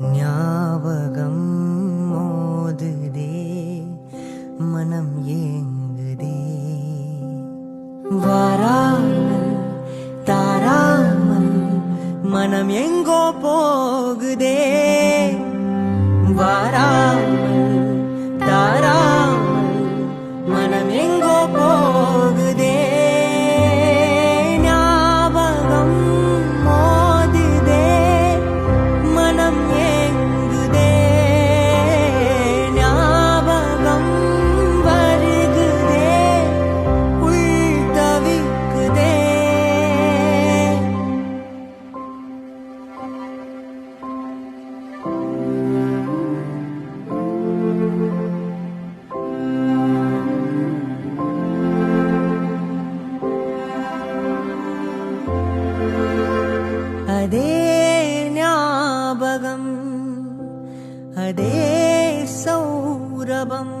ஞாபகம் மோதுதே மனம் ஏங்குதே. வாராமல் தாராமல் மனம் எங்கோ போகுதே. வாராமல் भगम् अदे सौरभम्